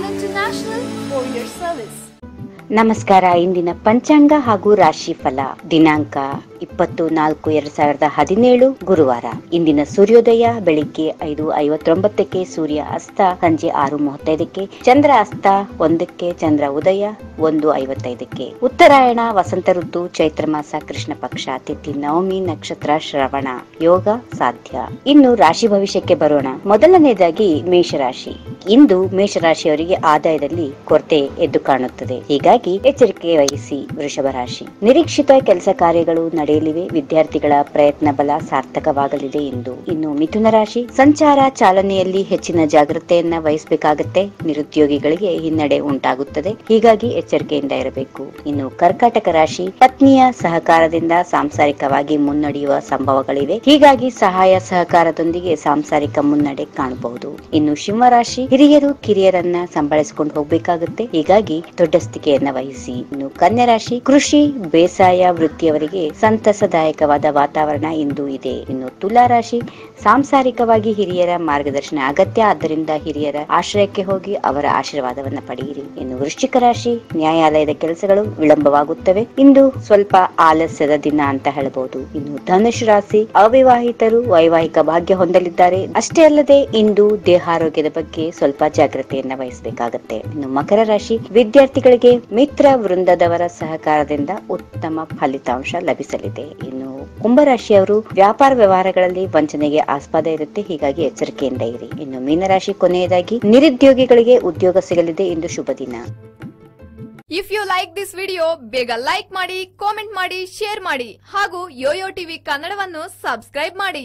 service. ನಮಸ್ಕಾರ, ಇಂದಿನ ಪಂಚಾಂಗ ಹಾಗೂ ರಾಶಿ ಫಲ. ದಿನಾಂಕ ಇಪ್ಪತ್ತು ನಾಲ್ಕು, ಎರಡ್ ಸಾವಿರದ ಹದಿನೇಳು, ಗುರುವಾರ. ಇಂದಿನ ಸೂರ್ಯೋದಯ ಬೆಳಿಗ್ಗೆ ಐದು ಐವತ್ತೊಂಬತ್ತಕ್ಕೆ ಸೂರ್ಯ ಅಸ್ತ, ಸಂಜೆ ಆರು ಮೂವತ್ತೈದಕ್ಕೆ ಚಂದ್ರ ಅಸ್ತ, ಒಂದಕ್ಕೆ ಚಂದ್ರ ಉದಯ, ಒಂದು ಐವತ್ತೈದಕ್ಕೆ. ಉತ್ತರಾಯಣ, ವಸಂತ ಋತು, ಚೈತ್ರ ಮಾಸ, ಕೃಷ್ಣ ಪಕ್ಷ, ತಿಥಿ ನವಮಿ, ನಕ್ಷತ್ರ ಶ್ರವಣ. ಯೋಗ ಸಾಧ್ಯ. ಇನ್ನು ರಾಶಿ ಭವಿಷ್ಯಕ್ಕೆ ಬರೋಣ. ಮೊದಲನೇದಾಗಿ ಮೇಷರಾಶಿ. ಇಂದು ಮೇಷರಾಶಿಯವರಿಗೆ ಆದಾಯದಲ್ಲಿ ಕೊರತೆ ಎದ್ದು ಕಾಣುತ್ತದೆ. ಹೀಗಾಗಿ ಎಚ್ಚರಿಕೆ ವಹಿಸಿ ವೃಷಭ ರಾಶಿ. ನಿರೀಕ್ಷಿತ ಕೆಲಸ ಕಾರ್ಯಗಳು ನಡೆಯಲಿವೆ. ವಿದ್ಯಾರ್ಥಿಗಳ ಪ್ರಯತ್ನ ಬಲ ಸಾರ್ಥಕವಾಗಲಿದೆ ಎಂದು. ಇನ್ನು ಮಿಥುನ ರಾಶಿ. ಸಂಚಾರ ಚಾಲನೆಯಲ್ಲಿ ಹೆಚ್ಚಿನ ಜಾಗ್ರತೆಯನ್ನ ವಹಿಸಬೇಕಾಗುತ್ತೆ. ನಿರುದ್ಯೋಗಿಗಳಿಗೆ ಹಿನ್ನಡೆ ಉಂಟಾಗುತ್ತದೆ. ಹೀಗಾಗಿ ಎಚ್ಚರಿಕೆಯಿಂದ ಇರಬೇಕು. ಇನ್ನು ಕರ್ಕಾಟಕ ರಾಶಿ. ಪತ್ನಿಯ ಸಹಕಾರದಿಂದ ಸಾಂಸಾರಿಕವಾಗಿ ಮುನ್ನಡೆಯುವ ಸಂಭವಗಳಿವೆ. ಹೀಗಾಗಿ ಸಹಾಯ ಸಹಕಾರದೊಂದಿಗೆ ಸಾಂಸಾರಿಕ ಮುನ್ನಡೆ ಕಾಣಬಹುದು. ಇನ್ನು ಸಿಂಹರಾಶಿ ಹಿರಿಯರು ಕಿರಿಯರನ್ನ ಸಂಭಾಳಿಸಿಕೊಂಡು ಹೋಗ್ಬೇಕಾಗುತ್ತೆ. ಹೀಗಾಗಿ ದೊಡ್ಡಸ್ತಿಕೆಯನ್ನ ವಹಿಸಿ. ಇನ್ನು ಕನ್ಯಾ ರಾಶಿ ಕೃಷಿ, ಬೇಸಾಯ, ವೃತ್ತಿಯವರಿಗೆ ಸಂತಸದಾಯಕವಾದ ವಾತಾವರಣ ಇಂದು ಇದೆ. ಇನ್ನು ತುಲಾ ರಾಶಿ ಸಾಂಸಾರಿಕವಾಗಿ ಹಿರಿಯರ ಮಾರ್ಗದರ್ಶನ ಅಗತ್ಯ. ಆದ್ದರಿಂದ ಹಿರಿಯರ ಆಶ್ರಯಕ್ಕೆ ಹೋಗಿ ಅವರ ಆಶೀರ್ವಾದವನ್ನು ಪಡೆಯಿರಿ. ಇನ್ನು ವೃಶ್ಚಿಕ ರಾಶಿ, ನ್ಯಾಯಾಲಯದ ಕೆಲಸಗಳು ವಿಳಂಬವಾಗುತ್ತವೆ. ಇಂದು ಸ್ವಲ್ಪ ಆಲಸ್ಯದ ದಿನ ಅಂತ ಹೇಳಬಹುದು ಇನ್ನು ಧನುಷ್ ರಾಶಿ, ಅವಿವಾಹಿತರು ವೈವಾಹಿಕ ಭಾಗ್ಯ ಹೊಂದಲಿದ್ದಾರೆ. ಅಷ್ಟೇ ಅಲ್ಲದೆ ಇಂದು ದೇಹಾರೋಗ್ಯದ ಬಗ್ಗೆ ಸ್ವಲ್ಪ ಜಾಗ್ರತೆಯನ್ನ ವಹಿಸಬೇಕಾಗತ್ತೆ. ಇನ್ನು ಮಕರ ರಾಶಿ, ವಿದ್ಯಾರ್ಥಿಗಳಿಗೆ ಮಿತ್ರ ವೃಂದದವರ ಸಹಕಾರದಿಂದ ಉತ್ತಮ ಫಲಿತಾಂಶ ಲಭಿಸಲಿದೆ. ಇನ್ನು ಕುಂಭರಾಶಿಯವರು ವ್ಯಾಪಾರ ವ್ಯವಹಾರಗಳಲ್ಲಿ ವಂಚನೆಗೆ ಆಸ್ಪದ ಇರುತ್ತೆ. ಹೀಗಾಗಿ ಎಚ್ಚರಿಕೆಯಿಂದ ಇರಿ. ಇನ್ನು ಮೀನರಾಶಿ ಕೊನೆಯದಾಗಿ ನಿರುದ್ಯೋಗಿಗಳಿಗೆ ಉದ್ಯೋಗ ಸಿಗಲಿದೆ ಇಂದು ಶುಭ ದಿನ. If you like this video ಬೇಗ ಲೈಕ್ ಮಾಡಿ ಕಾಮೆಂಟ್ ಮಾಡಿ ಶೇರ್ ಮಾಡಿ ಹಾಗೂ ಯೋಯೋ ಟಿವಿ ಕನ್ನಡವನ್ನು ಸಬ್ಸ್ಕ್ರೈಬ್ ಮಾಡಿ.